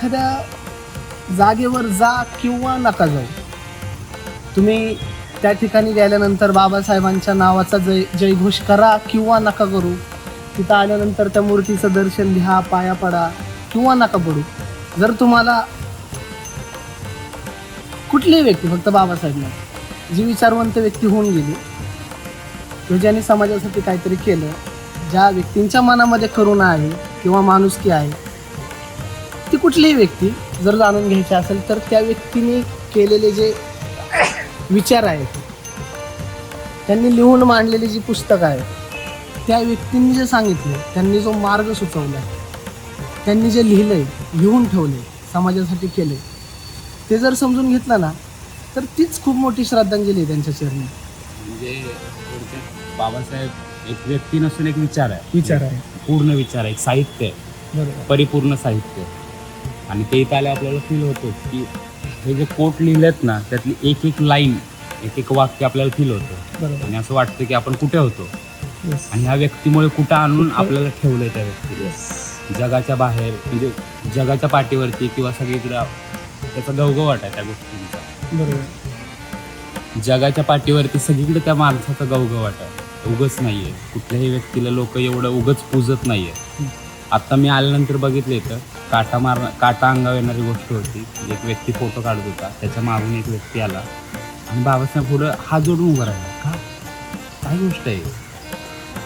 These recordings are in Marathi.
एखाद्या जागेवर जा किंवा नका जाऊ. तुम्ही त्या ठिकाणी गेल्यानंतर बाबासाहेबांच्या नावाचा जय जयघोष करा किंवा नका करू. तिथं आल्यानंतर त्या मूर्तीचं दर्शन घ्या पाया पडा किंवा नका पडू. जर तुम्हाला कुठलीही व्यक्ती फक्त बाबासाहेब जी विचारवंत व्यक्ती होऊन गेली किंवा ज्याने समाजासाठी काहीतरी केलं ज्या व्यक्तींच्या मनामध्ये करुणा आहे किंवा माणुसकी आहे ती कुठलीही व्यक्ती जर जाणून घ्यायची असेल तर त्या व्यक्तीने केलेले जे विचार आहेत त्यांनी लिहून मांडलेली जी पुस्तकं आहेत त्या व्यक्तींनी जे सांगितलं त्यांनी जो मार्ग सुचवला त्यांनी जे लिहिलंय लिहून ठेवले समाजासाठी केले ते जर समजून घेतलं ना तर तीच खूप मोठी श्रद्धांजली आहे त्यांच्या चरणी. म्हणजे बाबासाहेब एक व्यक्ती नसून एक विचार आहे. विचार आहे. पूर्ण विचार आहे एक साहित्य आहे. परिपूर्ण साहित्य आणि ते इथं आले आपल्याला फील होतं की हे जे कोट लिहिलेत ना त्यातली एक एक लाईन एक एक वाक्य आपल्याला फील होतं. आणि असं वाटतं की आपण कुठे होतो. आणि ह्या व्यक्तीमुळे कुठं आणून आपल्याला ठेवलंय त्या व्यक्तीला जगाच्या बाहेर म्हणजे जगाच्या पाठीवरती किंवा सगळीकडे त्याचा गवगवाट आहे त्या गोष्टींचा. बरोबर. जगाच्या पाठीवरती सगळीकडे त्या माणसाचा गवगवाट आहे. उगच नाहीये. कुठल्याही व्यक्तीला लोक एवढं उगच पूजत नाहीये. आता मी आल्यानंतर बघितलं इथं काटा मार काटा अंगावर येणारी गोष्ट होती. एक व्यक्ती फोटो काढत होता. त्याच्या मागून एक व्यक्ती आला. आणि बाबासाहेब पुढं हात जोडून उभा राहिला. का? काय गोष्ट आहे?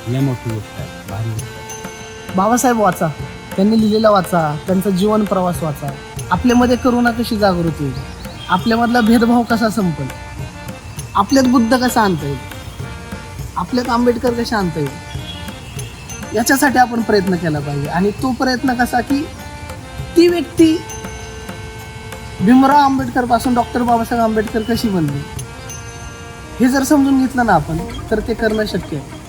लय मोठी गोष्ट आहे. भारी गोष्ट आहे. बाबासाहेब वाचा. त्यांनी लिहिलेला वाचा. त्यांचा जीवन प्रवास वाचा. आपल्यामध्ये करुणा कशी जागृत होईल? आपल्यामधला भेदभाव कसा संपेल? आपल्यात बुद्ध कसा आणता येईल? आपल्यात आंबेडकर कशा आणता येईल? याच्यासाठी आपण प्रयत्न केला पाहिजे. आणि तो प्रयत्न कसा की ती व्यक्ती भीमराव आंबेडकरपासून डॉक्टर बाबासाहेब आंबेडकर कशी बनली? हे जर समजून घेतलं ना आपण तर ते करणं शक्य आहे.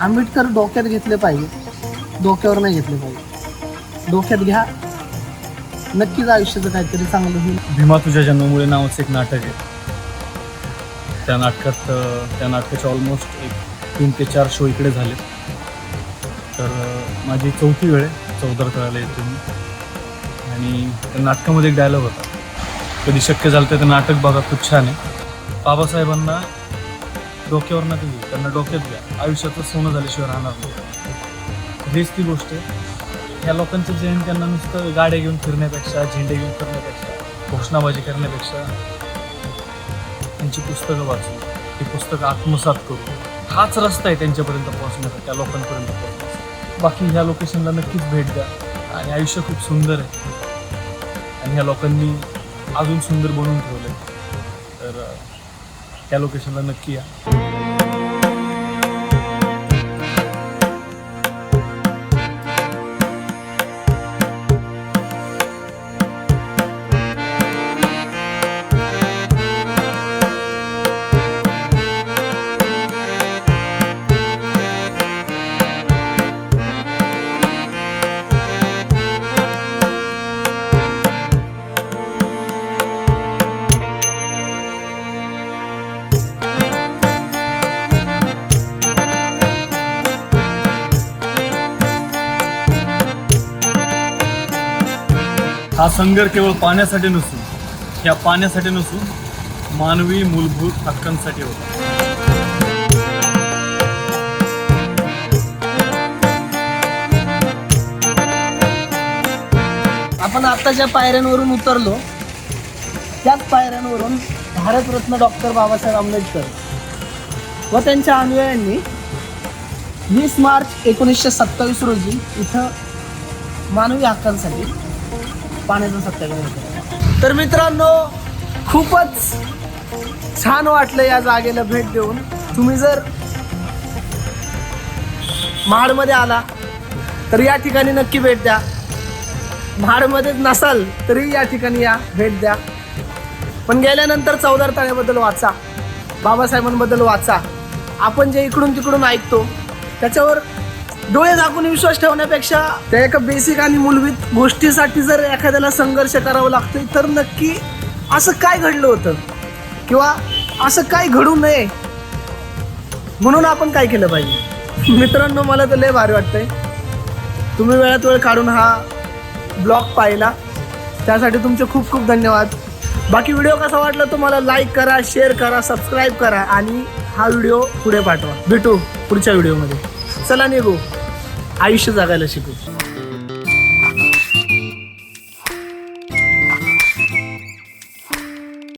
आंबेडकर डोक्यात घेतले पाहिजे डोक्यावर नाही घेतले पाहिजे. डोक्यात घ्या नक्कीच आयुष्याचं काहीतरी चांगलं होईल. भीमा तुझ्या जन्मामुळे नावाचं एक नाटक आहे. त्या नाटकात त्या नाटकाचे ऑलमोस्ट एक तीन ते चार शो इकडे झाले. तर माझी चौथी वेळ आहे. चौदार करायला येतो मी आणि त्या नाटकामध्ये एक डायलॉग होता. कधी शक्य झालं तर नाटक बघा खूप छान आहे. बाबासाहेबांना डोक्यावर नका घेऊ त्यांना डोक्यात घ्या. आयुष्याचं सोनं झाल्याशिवाय राहणार नाही. हेच ती गोष्ट आहे. ह्या लोकांचं जयंती त्यांना नुसतं गाड्या घेऊन फिरण्यापेक्षा झेंडे घेऊन फिरण्यापेक्षा घोषणाबाजी करण्यापेक्षा त्यांची पुस्तकं वाचू ती पुस्तकं आत्मसात करू हाच रस्ता आहे त्यांच्यापर्यंत पोहोचण्याचा त्या लोकांपर्यंत पोहोचण्याचा. बाकी ह्या लोकेशनला नक्कीच भेट द्या. आणि आयुष्य खूप सुंदर आहे. आणि ह्या लोकांनी अजून सुंदर बनवून ठेवलं आहे तर त्या लोकेशनला नक्की या. हा संघर्ष केवळ पाण्यासाठी नसून या पाण्यासाठी नसून मानवी मूलभूत हक्कांसाठी होता. आपण आता ज्या पायऱ्यांवरून उतरलो त्याच पायऱ्यांवरून भारतरत्न डॉक्टर बाबासाहेब आंबेडकर व त्यांच्या अनुयायांनी वीस मार्च एकोणीसशे सत्तावीस रोजी इथं मानवी हक्कांसाठी पाण्याचा सत्याग्रह तर मित्रांनो खूपच छान वाटलं या जागेला भेट देऊन. तुम्ही जर महाडमध्ये आला तर या ठिकाणी नक्की भेट द्या. महाडमध्येच नसाल तरी या ठिकाणी या भेट द्या. पण गेल्यानंतर चौदार तळ्याबद्दल वाचा. बाबासाहेबांबद्दल वाचा. आपण जे इकडून तिकडून ऐकतो त्याच्यावर डोळे झाकून विश्वास ठेवण्यापेक्षा त्या एका बेसिक आणि मूलभूत गोष्टीसाठी जर एखाद्याला संघर्ष करावा लागतोय तर नक्की असं काय घडलं होतं? किंवा असं काय घडू नये? म्हणून आपण काय केलं पाहिजे? मित्रांनो मला तर लय भारी वाटतंय. तुम्ही वेळात वेळ काढून हा ब्लॉग पाहिला. त्यासाठी तुमचे खूप खूप धन्यवाद. बाकी व्हिडिओ कसा वाटला तुम्हाला लाईक करा शेअर करा सबस्क्राईब करा आणि हा व्हिडिओ पुढे पाठवा. भेटू पुढच्या व्हिडिओमध्ये. चला निघू. आयुष्य जगायला शिकू.